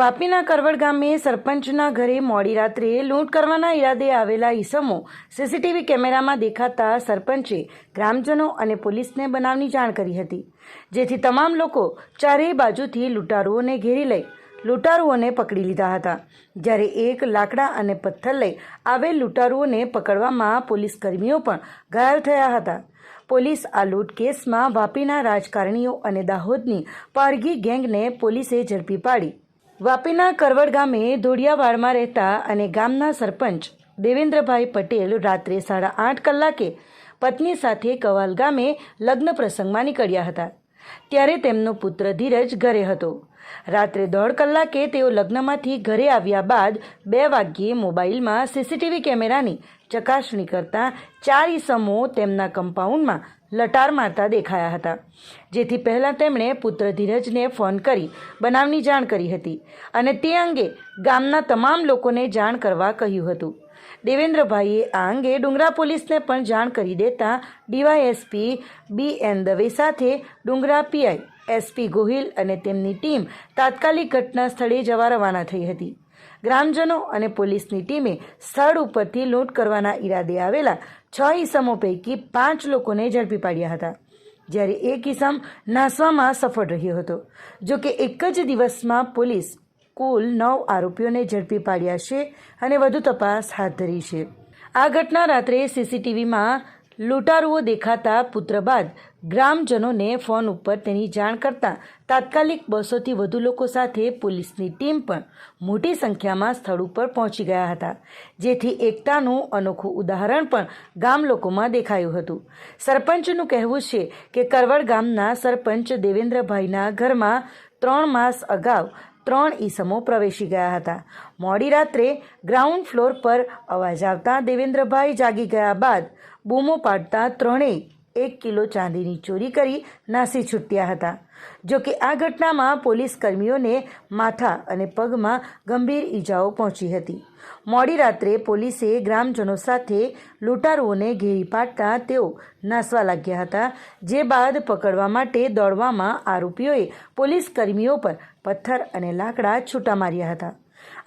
વાપીના કરવડ ગામે સરપંચના ઘરે મોડી રાત્રે લૂંટ કરવાના ઈરાદે આવેલા ઈસમો સીસીટીવી કેમેરામાં દેખાતા સરપંચે ગ્રામજનો અને પોલીસને બનાવની જાણ કરી હતી. જેથી તમામ લોકો ચારેય બાજુથી લૂંટારુઓને ઘેરી લઈ લૂંટારુઓને પકડી લીધા હતા. જ્યારે એક લાકડા અને પથ્થર લઈ આવેલ લૂંટારુઓને પકડવામાં પોલીસ કર્મીઓ પણ ઘાયલ થયા હતા. પોલીસ આ લૂંટ કેસમાં વાપીના રાજકારણીઓ અને દાહોદની પારગી ગેંગને પોલીસે ઝડપી પાડી વાપીના કરવડ ગામે ધોડિયાવાડમાં રહેતા અને ગામના સરપંચ દેવેન્દ્રભાઈ પટેલ રાત્રે સાડા આઠ કલાકે પત્ની સાથે કવાલ ગામે લગ્ન પ્રસંગમાં નીકળ્યા હતા. ત્યારે તેમનો પુત્ર ધીરજ ઘરે હતો. રાત્રે દોઢ કલાકે તેઓ લગ્નમાંથી ઘરે આવ્યા બાદ બે વાગ્યે મોબાઈલમાં સીસીટીવી કેમેરાની ચકાસણી કરતા ચાર ઈસમો તેમના કમ્પાઉન્ડમાં લટાર મારતા દેખાયા હતા. જેથી પહેલાં તેમણે પુત્ર ધીરજને ફોન કરી બનાવની જાણ કરી હતી અને તે અંગે ગામના તમામ લોકોને જાણ કરવા કહ્યું હતું. દેવેન્દ્રભાઈએ આ અંગે ડુંગરા પોલીસને પણ જાણ કરી દેતા ડીવાયએસપી બી એન દવે સાથે ડુંગરા પીઆઈ એસપી ગોહિલ અને તેમની ટીમ તાત્કાલિક ઘટના સ્થળે જવા રવાના થઈ હતી. ગ્રામજનો અને પોલીસની ટીમે સ્થળ ઉપરથી લૂંટ કરવાના ઈરાદે આવેલા છ ઈસમો પૈકી પાંચ લોકોને ઝડપી પાડ્યા હતા. જ્યારે એક ઈસમ નાસવામાં સફળ રહ્યો હતો. જો કે એક જ દિવસમાં પોલીસ કુલ નવ આરોપીઓને ઝડપી પાડ્યા છે અને વધુ તપાસ હાથ ધરી છે. આ ઘટના રાત્રે સીસીટીવીમાં લૂંટારુઓ દેખાતા પુત્ર બાદ ગ્રામજનોને ફોન ઉપર તેની જાણ કરતાં તાત્કાલિક બસોથી વધુ લોકો સાથે પોલીસની ટીમ પણ મોટી સંખ્યામાં સ્થળ ઉપર પહોંચી ગયા હતા, જેથી એકતાનું અનોખું ઉદાહરણ પણ ગામ લોકોમાં દેખાયું હતું. સરપંચનું કહેવું છે કે કરવડ ગામના સરપંચ દેવેન્દ્રભાઈના ઘરમાં ત્રણ માસ અગાઉ ત્રણ ઈસમો પ્રવેશી ગયા હતા. મોડી રાત્રે ગ્રાઉન્ડ ફ્લોર પર અવાજ આવતા દેવેન્દ્રભાઈ જાગી ગયા બાદ બૂમો પાડતા ત્રણેય એક કિલો ચાંદીની ચોરી કરી નાસી છૂટ્યા હતા. જો કે આ ઘટનામાં પોલીસ કર્મીઓને માથા અને પગમાં ગંભીર ઈજાઓ પહોંચી હતી. મોડી રાત્રે પોલીસે ગ્રામજનો સાથે લૂંટારુઓને ઘેરી પાડતા તેઓ નાસવા લાગ્યા હતા, જે બાદ પકડવા માટે દોડવામાં આરોપીઓએ પોલીસ કર્મીઓ પર પથ્થર અને લાકડા છૂટા માર્યા હતા.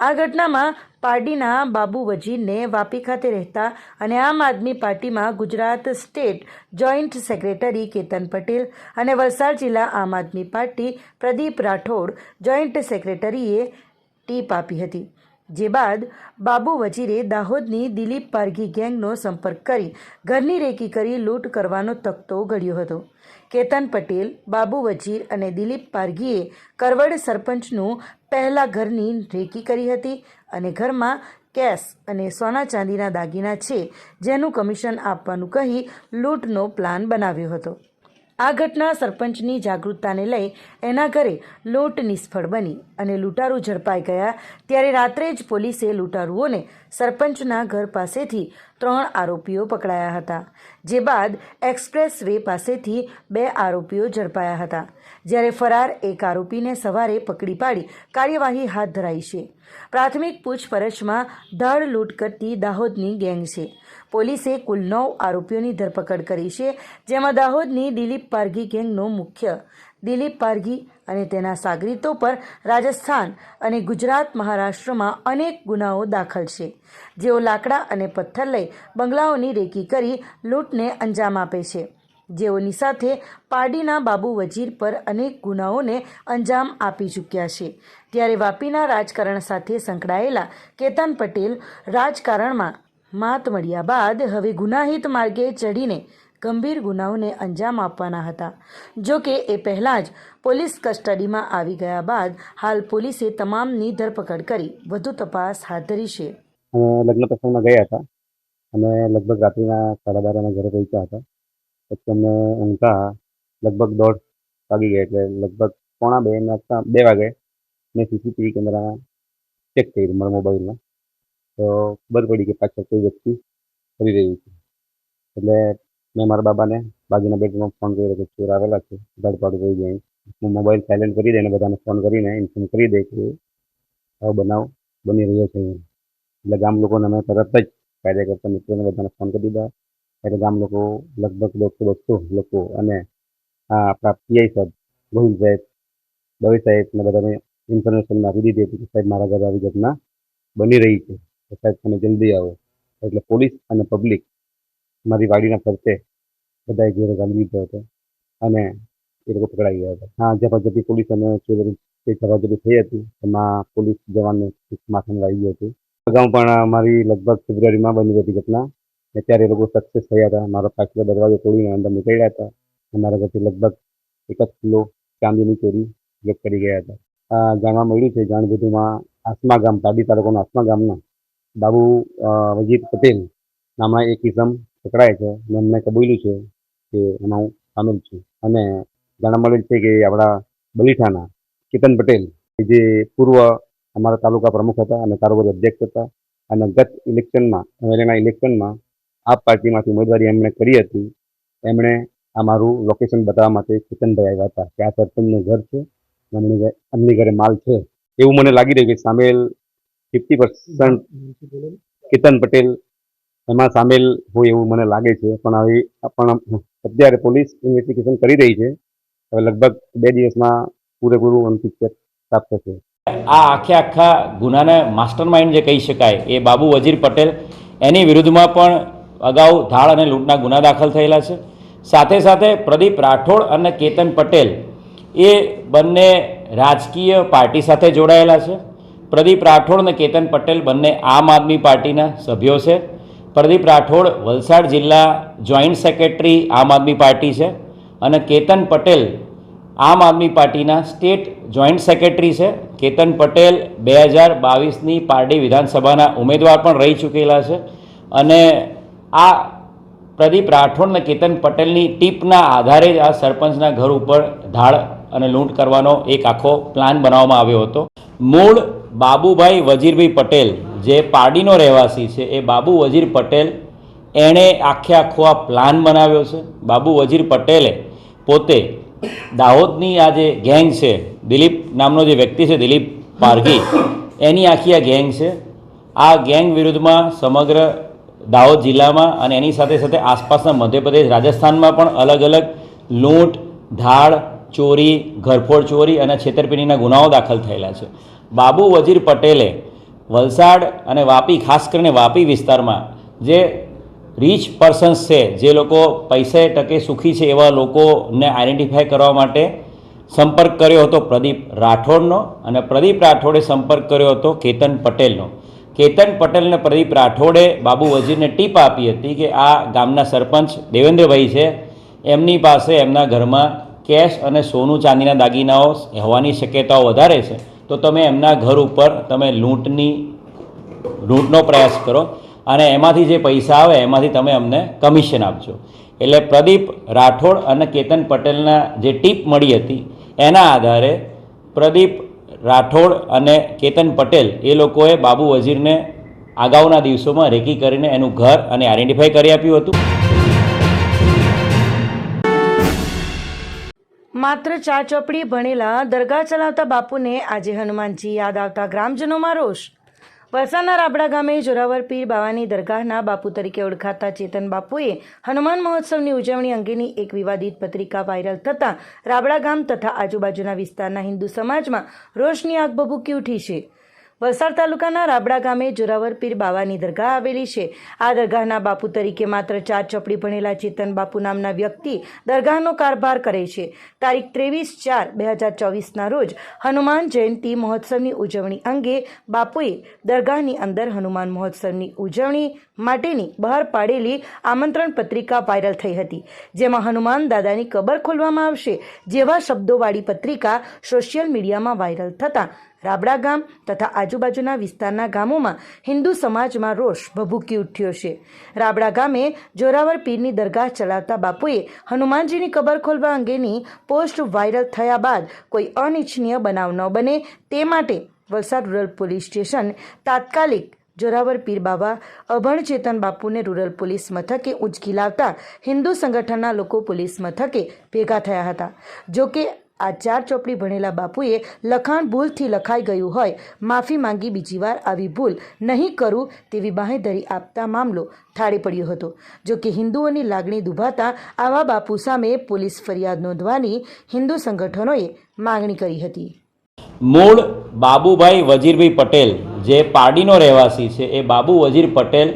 આ ઘટનામાં પાર્ટીના બાબુ વજીરને વાપી ખાતે રહેતા અને આમ આદમી પાર્ટીમાં Gujarat state joint secretary Ketan Patel અને વલસાડ જિલ્લા આમ આદમી પાર્ટી પ્રદીપ રાઠોડ જોઈન્ટ સેક્રેટરીએ ટીપ આપી હતી. જે બાદ બાબુ વજીરે દાહોદની દિલીપ પારઘી ગેંગનો સંપર્ક કરી ઘરની રેકી કરી લૂંટ કરવાનો તકતો ઘડ્યો હતો. કેતન પટેલ, બાબુ વજીર અને દિલીપ પારઘીએ કરવડ સરપંચનું પહેલા ઘરની રેકી કરી હતી અને ઘરમાં કેશ અને સોના ચાંદીના દાગીના છે, જેનું કમિશન આપવાનું કહી લૂંટનો પ્લાન બનાવ્યો હતો. આ ઘટના સરપંચની જાગૃતતાને લઈ એના ઘરે લૂંટ નિષ્ફળ બની અને લૂંટારૂ ઝડપાઈ ગયા. ત્યારે રાત્રે જ પોલીસે લૂંટારુઓને સરપંચના ઘર પાસેથી ત્રણ આરોપીઓ પકડાયા હતા, જે બાદ એક્સપ્રેસ વે પાસેથી બે આરોપીઓ ઝડપાયા હતા. જ્યારે ફરાર એક આરોપીને સવારે પકડી પાડી કાર્યવાહી હાથ ધરાઈ છે. પ્રાથમિક પૂછપરછમાં ધડ લૂંટ કરતી દાહોદની ગેંગ છે. પોલીસે કુલ નવ આરોપીઓની ધરપકડ કરી છે, જેમાં દાહોદની દિલીપ પારઘી ગેંગનો મુખ્ય. દિલીપ પારઘી અને તેના સાગરીતો પર રાજસ્થાન અને ગુજરાત મહારાષ્ટ્રમાં અનેક ગુનાઓ દાખલ છે. જેઓ લાકડા અને પથ્થર લઈ બંગલાઓની રેકી કરી લૂંટને અંજામ આપે છે. જેઓની સાથે પારડીના બાબુ વજીર પર અનેક ગુનાઓને અંજામ આપી ચૂક્યા છે. ત્યારે વાપીના રાજકારણ સાથે સંકળાયેલા કેતન પટેલ રાજકારણમાં માત મળ્યા બાદ હવે ગુનાહિત માર્ગે ચઢીને ગંભીર ગુનાઓને અંજામ આપવાના હતા. જો કે એ પહેલાં જ પોલીસ કસ્ટડીમાં આવી ગયા બાદ હાલ પોલીસે તમામની ધરપકડ કરી વધુ તપાસ હાથ ધરી છે. લગ્ન પ્રસંગમાં ગયા હતા અને લગભગ રાત્રિના સાડા બાર અમે ઘરે પહોંચ્યા હતા. પછી અમને ઊંઘતા લગભગ દોઢ વાગી ગયા એટલે લગભગ પોણા બે વાગે મેં સીસીટીવી કેમેરા ચેક કર્યું મારા મોબાઈલમાં. તો ખબર પડી કે પાછળ કોઈ વ્યક્તિ ફરી રહ્યું છે. એટલે મેં મારા બાબાને, બાજુના બેડરૂમમાં ફોન કર્યો કે ચોર આવેલા છે, ધડપાડું થઈ જાય હું મોબાઈલ સાયલેન્ટ કરી દઈને બધાને ફોન કરીને ઇન્ફોર્મ કરી દે કે આવો બનાવ બની રહ્યો છે. એટલે ગામ લોકોને અમે તરત જ કાયદા કરતા મિત્રોને બધાને ફોન કરી દીધા. એટલે ગામ લોકો લગભગ દોઢસો બસો લોકો અને આ આપણા પીઆઈ સાહેબ ગોવિંદ સાહેબ, દવે સાહેબને બધાને ઇન્ફોર્મેશન આપી દીધી હતી કે સાહેબ મારા ઘરે આવી ઘટના બની રહી છે. સાહેબ, તમે જલ્દી આવો. એટલે પોલીસ અને પબ્લિક મારી વાડીના ફરતે બધાએ ઘેરો ગાળી લીધો હતો અને એ લોકો પકડાઈ ગયા હતા. હા ઝપાઝપી પોલીસ અને ચોરી જે થઈ હતી. એમાં પોલીસ જવાનને માથાને વાગી ગયું હતું. અગાઉ પણ મારી લગભગ ફેબ્રુઆરીમાં બની હતી ઘટના. ને ત્યારે એ લોકો સક્સેસ થયા હતા. મારો પાછલો દરવાજો તોડીને અંદર નીકળ્યા હતા. અમારા મારા ઘરથી લગભગ એક જ કિલો ચાંદીની ચોરી જપ્ત કરી ગયા હતા. આ જાણવા મળ્યું છે જાણ બધુંમાં આસમા ગામ પાડી તાલુકાના આસમા ગામના બાબુ વજીર પટેલ નામના એક ઇસમ પકડાય છે અને એમને કબૂલ્યું છે કે એમાં હું સામેલ છું. અને જાણવા મળેલ છે કે આપણા બલીઠાના ચેતન પટેલ જે પૂર્વ અમારા તાલુકા પ્રમુખ હતા અને કારોબારી અધ્યક્ષ હતા અને ગત ઇલેક્શનમાં એમએલએના ઇલેક્શનમાં આપ પાર્ટીમાંથી ઉમેદવારી એમણે કરી હતી. એમણે આ મારું લોકેશન બતાવવા માટે ચેતનભાઈ આવ્યા હતા કે આ સરપંચનું ઘર છે, એમની એમની ઘરે માલ છે. એવું મને લાગી રહ્યું કે સામેલ ફિફ્ટી પર્સન્ટ કેતન પટેલ એમાં સામેલ હોય એવું મને લાગે છે. પણ હવે પણ અત્યારે પોલીસ ઇન્વેસ્ટિગેશન કરી રહી છે. હવે લગભગ બે દિવસમાં પૂરેપૂરું પિક્ચર પ્રાપ્ત થશે. આ આખે આખા ગુનાના માસ્ટર માઇન્ડ જે કહી શકાય, એ બાબુ વજીર પટેલ એની વિરુદ્ધમાં પણ અગાઉ ધાળ અને લૂંટના ગુના દાખલ થયેલા છે. સાથે સાથે પ્રદીપ રાઠોડ અને કેતન પટેલ એ બંને રાજકીય પાર્ટી સાથે જોડાયેલા છે. પ્રદીપ રાઠોડ અને કેતન પટેલ બંને આમ આદમી પાર્ટીના સભ્યો છે. પ્રદીપ રાઠોડ વલસાડ જિલ્લા જોઈન્ટ સેક્રેટરી આમ આદમી પાર્ટી છે અને કેતન પટેલ આમ આદમી પાર્ટીના સ્ટેટ જોઈન્ટ સેક્રેટરી છે. કેતન પટેલ બે હજાર બાવીસની પારડી વિધાનસભાના ઉમેદવાર પણ રહી ચૂકેલા છે અને આ પ્રદીપ રાઠોડ અને કેતન પટેલની ટીપના આધારે જ આ સરપંચના ઘર ઉપર ધાડ અને લૂંટ કરવાનો એક આખો પ્લાન બનાવવામાં આવ્યો હતો. મૂળ બાબુભાઈ વજીરભાઈ પટેલ, જે પારડીનો રહેવાસી છે, એ બાબુ વજીર પટેલ એણે આખે આખો આ પ્લાન બનાવ્યો છે. બાબુ વજીર પટેલે પોતે દાહોદની આ જે ગેંગ છે, દિલીપ નામનો જે વ્યક્તિ છે, દિલીપ પારઘી, એની આખી આ ગેંગ છે. આ ગેંગ વિરુદ્ધમાં સમગ્ર દાહોદ જિલ્લામાં અને એની સાથે સાથે આસપાસના મધ્યપ્રદેશ, રાજસ્થાનમાં પણ અલગ અલગ લૂંટ, ધાડ ચોરી, ઘરફોડ ચોરી અને છેતરપિંડીના ગુનાઓ દાખલ થયેલા છે. બાબુ વજીર પટેલે વલસાડ અને વાપી, ખાસ કરીને વાપી વિસ્તારમાં જે રીચ પર્સન્સ છે, જે લોકો પૈસે ટકે સુખી છે એવા લોકોને આઈડેન્ટિફાય કરવા માટે સંપર્ક કર્યો હતો પ્રદીપ રાઠોડનો અને પ્રદીપ રાઠોડે સંપર્ક કર્યો હતો કેતન પટેલનો. કેતન પટેલને પ્રદીપ રાઠોડે બાબુ વજીરને ટીપ આપી હતી કે આ ગામના સરપંચ દેવેન્દ્રભાઈ છે. એમની પાસે એમના ઘરમાં કેશ અને સોનું ચાંદીના દાગીનાઓ હોવાની શક્યતાઓ વધારે છે, તો તમે એમના ઘર ઉપર તમે લૂંટની, લૂંટનો પ્રયાસ કરો અને એમાંથી જે પૈસા આવે એમાંથી તમે અમને કમિશન આપજો. એટલે પ્રદીપ રાઠોડ અને કેતન પટેલના જે ટીપ મળી હતી, એના આધારે પ્રદીપ રાઠોડ અને કેતન પટેલ એ લોકોએ બાબુ વઝીરને અગાઉના દિવસોમાં રેકી કરીને એનું ઘર અને આઈડેન્ટિફાઈ કરી આપ્યું હતું. માત્ર ચાર ચોપડી ભણેલા દરગાહ ચલાવતા બાપુને આજે હનુમાનજી યાદ આવતા ગ્રામજનોમાં રોષ. વલસાડના રાબડા ગામે જોરાવર પીર બાવાની દરગાહના બાપુ તરીકે ઓળખાતા ચેતન બાપુએ હનુમાન મહોત્સવની ઉજવણી અંગેની એક વિવાદિત પત્રિકા વાયરલ થતાં રાબડા ગામ તથા આજુબાજુના વિસ્તારના હિન્દુ સમાજમાં રોષની આગ ભભૂકી ઉઠી છે. વલસાડ તાલુકાના રાબડા ગામે જોરાવર પીર બાવાની દરગાહ આવેલી છે. આ દરગાહના બાપુ તરીકે માત્ર ચાર ચોપડી ભણેલા ચેતન બાપુ નામના વ્યક્તિ દરગાહનો કારભાર કરે છે. તારીખ ત્રેવીસ ચાર બે હજાર ચોવીસના રોજ હનુમાન જયંતિ મહોત્સવની ઉજવણી અંગે બાપુએ દરગાહની અંદર હનુમાન મહોત્સવની ઉજવણી માટેની બહાર પાડેલી આમંત્રણ પત્રિકા વાયરલ થઈ હતી. જેમાં હનુમાન દાદાની કબર ખોલવામાં આવશે જેવા શબ્દોવાળી પત્રિકા સોશિયલ મીડિયામાં વાયરલ થતાં રાબડા ગામ તથા આજુબાજુના વિસ્તારના ગામોમાં હિન્દુ સમાજમાં રોષ ભભૂકી ઉઠ્યો છે. રાબડા ગામે જોરાવર પીરની દરગાહ ચલાવતા બાપુએ હનુમાનજીની કબર ખોલવા અંગેની પોસ્ટ વાયરલ થયા બાદ કોઈ અનિચ્છનીય બનાવ ન બને તે માટે વલસાડ રૂરલ પોલીસ સ્ટેશન તાત્કાલિક જોરાવર પીર બાબા અભણ ચેતન બાપુને રૂરલ પોલીસ મથકે ઉંચકી લાવતા હિન્દુ સંગઠનના લોકો પોલીસ મથકે ભેગા થયા હતા. જો કે આ ચાર ચોપડી ભણેલા બાપુએ લખાણ ભૂલથી લખાઈ ગયું હોય, માફી માંગી બીજી વાર આવી ભૂલ નહીં કરું તેવી બાંહેધરી આપતા મામલો થાળે પડ્યો હતો. જો કે હિન્દુઓની લાગણી દુભાતા આવા બાપુ સામે પોલીસ ફરિયાદ નોંધવાની હિન્દુ સંગઠનોએ માંગણી કરી હતી. મૂળ બાબુભાઈ વજીરભાઈ પટેલ, જે પારડીનો રહેવાસી છે, એ બાબુ વજીર પટેલ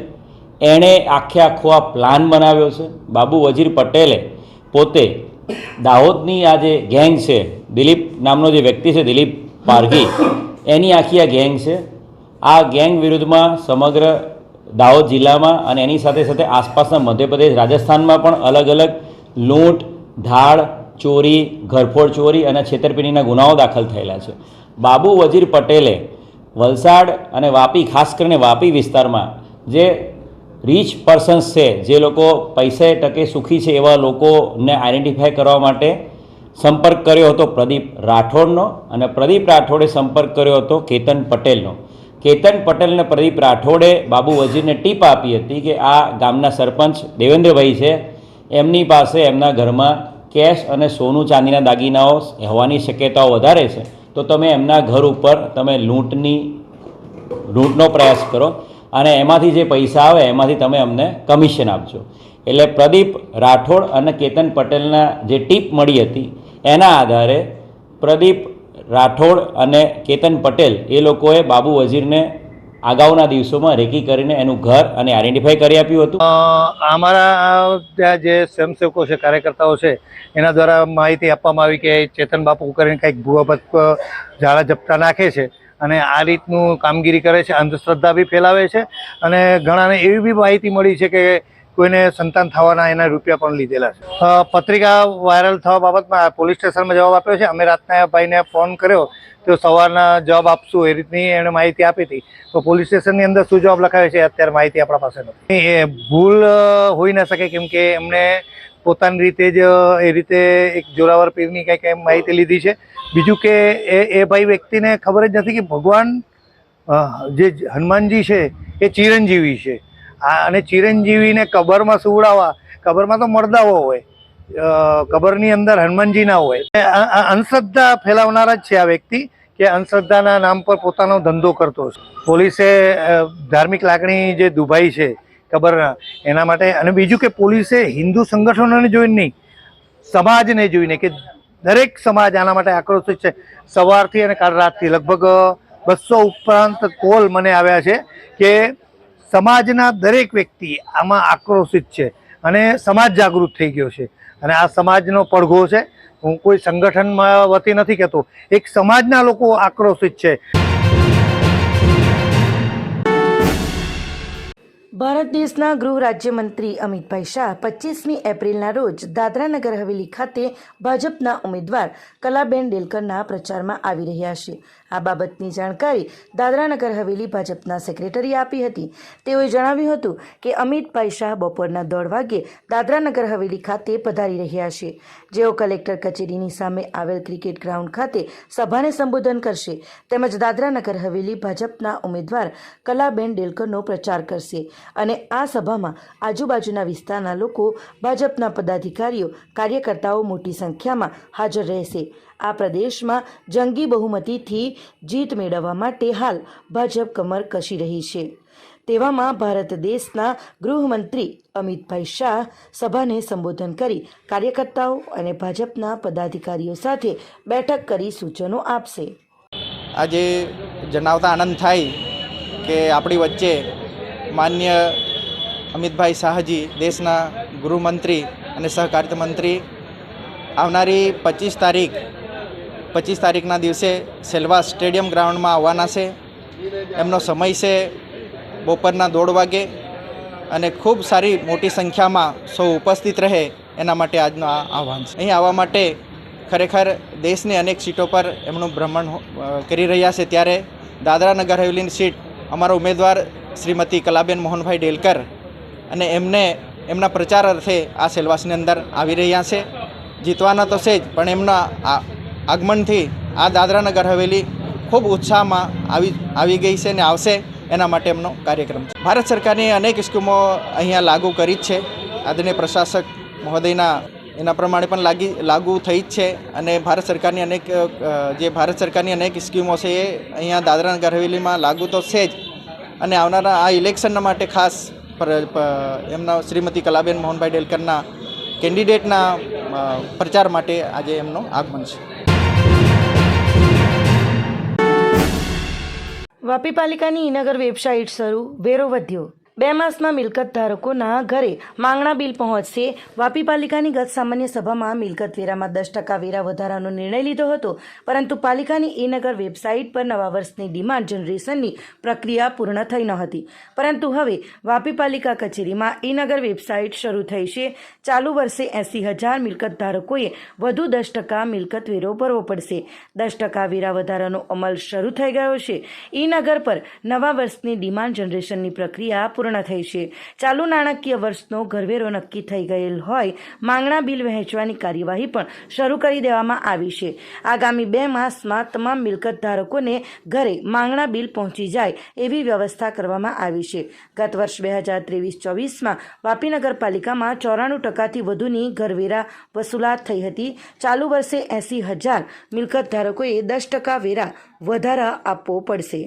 એણે આખે આખો આ પ્લાન બનાવ્યો છે. બાબુ વજીર પટેલે પોતે દાહોદની આ જે ગેંગ છે, દિલીપ નામનો જે વ્યક્તિ છે, દિલીપ પારઘી, એની આખી આ ગેંગ છે. આ ગેંગ વિરુદ્ધમાં સમગ્ર દાહોદ જિલ્લામાં અને એની સાથે સાથે આસપાસના મધ્યપ્રદેશ, રાજસ્થાનમાં પણ અલગ અલગ લૂંટ ધાડ ચોરી, ઘરફોડ ચોરી અને છેતરપિંડીના ગુનાઓ દાખલ થયેલા છે. બાબુ વજીર પટેલે વલસાડ અને વાપી, ખાસ કરીને વાપી વિસ્તારમાં જે રીચ પર્સન્સ છે, જે લોકો પૈસે ટકે સુખી છે એવા લોકોને આઈડેન્ટિફાય કરવા માટે સંપર્ક કર્યો હતો પ્રદીપ રાઠોડનો અને પ્રદીપ રાઠોડે સંપર્ક કર્યો હતો કેતન પટેલનો. કેતન પટેલને પ્રદીપ રાઠોડે બાબુ વજીરને ટીપ આપી હતી કે આ ગામના સરપંચ દેવેન્દ્રભાઈ છે. એમની પાસે એમના ઘરમાં કેશ અને સોનું, ચાંદીના દાગીનાઓ હોવાની શક્યતાઓ વધારે છે. તો તમે એમના ઘર ઉપર તમે લૂંટની, લૂંટનો પ્રયાસ કરો. અને એમાંથી જે પૈસા આવે, એમાંથી તમે અમને કમિશન આપજો. એટલે પ્રદીપ રાઠોડ અને કેતન પટેલના જે ટીપ મળી હતી, એના આધારે પ્રદીપ રાઠોડ અને કેતન પટેલ એ લોકોએ બાબુ વઝીરને અગાઉના દિવસોમાં રેકી કરીને એનું ઘર અને આઈડેન્ટિફાઈ કરી આપ્યું હતું. અમારા ત્યાં જે સ્વયંસેવકો છે, કાર્યકર્તાઓ છે, એના દ્વારા માહિતી આપવામાં આવી કે ચેતન બાપુ કરીને કંઈક ભૂવાભત ઝાડા ઝપટા નાખે છે. અને આ રીતનું કામગીરી કરે છે, અંધશ્રદ્ધા બી ફેલાવે છે અને ઘણાને એવી બી માહિતી મળી છે કે કોઈને સંતાન થવાના એના રૂપિયા પણ લીધેલા છે. પત્રિકા વાયરલ થવા બાબતમાં પોલીસ સ્ટેશનમાં જવાબ આપ્યો છે. અમે રાતના ભાઈને ફોન કર્યો, તો સવારના જવાબ આપશું એ રીતની એણે માહિતી આપી હતી. તો પોલીસ સ્ટેશનની અંદર શું જવાબ લખાવે છે અત્યારે માહિતી આપણા પાસે નથી. એ ભૂલ હોઈ ન શકે કેમ કે એમણે પોતાની રીતે જ એ રીતે એક જોરાવર પીરની કંઈક એમ માહિતી લીધી છે. બીજું કે એ એ ભાઈ વ્યક્તિને ખબર જ નથી કે ભગવાન જે હનુમાનજી છે, એ ચિરંજીવી છે. અને ચિરંજીવીને કબરમાં સુવડાવવા, કબરમાં તો મરદાઓ હોય કબરની અંદર હનુમાનજી ના હોય. અંધશ્રદ્ધા ફેલાવનારા જ છે આ વ્યક્તિ કે અંધશ્રદ્ધાના નામ પર પોતાનો ધંધો કરતો છે પોલીસે ધાર્મિક લાગણી જે દુભાઈ છે કબરના એના માટે, અને બીજું કે પોલીસે હિન્દુ સંગઠનોને જોઈને નહીં, સમાજને જોઈને કે દરેક સમાજ આના માટે આક્રોશિત છે. સવારથી અને કાલ રાતથી લગભગ બસો ઉપરાંત કોલ મને આવ્યા છે કે સમાજના દરેક વ્યક્તિ આમાં આક્રોશિત છે અને સમાજ જાગૃત થઈ ગયો છે. અને આ સમાજનો પડઘો છે. હું કોઈ સંગઠનમાં વતી નથી કહેતો. એક સમાજના લોકો આક્રોશિત છે. ભારત દેશના ગૃહ રાજ્યમંત્રી અમિતભાઈ શાહ પચીસમી એપ્રિલના રોજ દાદરાનગર હવેલી ખાતે ભાજપના ઉમેદવાર કલાબેન ડેલકરના પ્રચારમાં આવી રહ્યા છે. આ બાબતની જાણકારી દાદરાનગર હવેલી ભાજપના સેક્રેટરી આપી હતી. તેઓએ જણાવ્યું હતું કે અમિતભાઈ શાહ બપોરના દોઢ વાગ્યે દાદરાનગર હવેલી ખાતે પધારી રહ્યા છે. જેઓ કલેક્ટર કચેરીની સામે આવેલ ક્રિકેટ ગ્રાઉન્ડ ખાતે સભાને સંબોધન કરશે. તેમજ દાદરાનગર હવેલી ભાજપના ઉમેદવાર કલાબેન ડેલકરનો પ્રચાર કરશે. અને આ સભામાં આજુબાજુના વિસ્તારના લોકો ભાજપના પદાધિકારીઓ, કાર્યકર્તાઓ મોટી સંખ્યામાં હાજર રહેશે. આ પ્રદેશમાં જંગી બહુમતીથી જીત મેળવવા માટે હાલ ભાજપ કમર કસી રહી છે. તેવામાં ભારત દેશના ગૃહમંત્રી અમિતભાઈ શાહ સભાને સંબોધન કરી કાર્યકર્તાઓ અને ભાજપના પદાધિકારીઓ સાથે બેઠક કરી સૂચનો આપશે. આજે જણાવતા આનંદ થાય કે આપણી વચ્ચે માન્ય અમિતભાઈ શાહજી, દેશના ગૃહમંત્રી અને સહકારિતા મંત્રી આવનારી પચીસ તારીખ પચીસ તારીખના દિવસે સેલવાસ સ્ટેડિયમ ગ્રાઉન્ડમાં આવવાના છે. એમનો સમય છે બપોરના દોઢ વાગે અને ખૂબ સારી મોટી સંખ્યામાં સૌ ઉપસ્થિત રહે એના માટે આજનું આ આહવાન છે. અહીં આવવા માટે ખરેખર દેશની અનેક સીટો પર એમનું ભ્રમણ કરી રહ્યા છે. ત્યારે દાદરા નગર હવેલીની સીટ અમારા ઉમેદવાર શ્રીમતી કલાબેન મોહનભાઈ ડેલકર અને એમને, એમના પ્રચાર અર્થે આ સેલવાસની અંદર આવી રહ્યા છે. જીતવાના તો છે જ, પણ એમના આગમનથી આ દાદરાનગર હવેલી ખૂબ ઉત્સાહમાં આવી આવી ગઈ છે અને આવશે એના માટે એમનો કાર્યક્રમ છે. ભારત સરકારની અનેક સ્કીમો અહીંયા લાગુ કરી જ છે. આદરણીય પ્રશાસક મહોદયના એના પ્રમાણે પણ લાગી લાગુ થઈ જ છે અને ભારત સરકારની અનેક જે ભારત સરકારની અનેક સ્કીમો છે એ અહીંયા દાદરાનગર હવેલીમાં લાગુ તો છે જ. અને આવનારા આ ઇલેક્શનના માટે ખાસ એમના શ્રીમતી કલાબેન મોહનભાઈ ડેલકરના કેન્ડિડેટના પ્રચાર માટે આજે એમનો આગમન છે. વાપી પાલિકાની ઈનગર વેબસાઇટ શરૂ વેરો વધ્યો. બે માસમાં મિલકત ધારકોના ઘરે માંગણા બિલ પહોંચશે. વાપી પાલિકાની ગત સામાન્ય સભામાં મિલકત વેરામાં દસ ટકા વેરા વધારાનો નિર્ણય લીધો હતો. પરંતુ પાલિકાની ઈ નગર વેબસાઇટ પર નવા વર્ષની ડિમાન્ડ જનરેશનની પ્રક્રિયા પૂર્ણ થઈ ન હતી. પરંતુ હવે વાપી પાલિકા કચેરીમાં નગર વેબસાઇટ શરૂ થઈ છે. ચાલુ વર્ષે એંસી હજાર મિલકત ધારકોએ વધુ દસ ટકા મિલકત વેરો ભરવો પડશે. દસ ટકા વેરા વધારાનો અમલ શરૂ થઈ ગયો છે. ઈ નગર પર નવા વર્ષની ડિમાન્ડ જનરેશનની પ્રક્રિયા પૂર્ણ થઈ છે. ચાલુ નાણાકીય વર્ષનો ઘરવેરો નક્કી થઈ ગયેલ હોય, માંગણા બિલ વહેંચવાની કાર્યવાહી પણ શરૂ કરી દેવામાં આવી છે. આગામી બે માસમાં તમામ મિલકત ધારકોને ઘરે માંગણા બિલ પહોંચી જાય એવી વ્યવસ્થા કરવામાં આવી છે. ગત વર્ષ બે હજાર ત્રેવીસ ચોવીસમાં વાપી નગરપાલિકામાં ચોરાણું ટકાથી વધુની ઘરવેરા વસૂલાત થઈ હતી. ચાલુ વર્ષે એંસી હજાર મિલકત ધારકોએ દસ ટકા વેરા વધારા આપવો પડશે.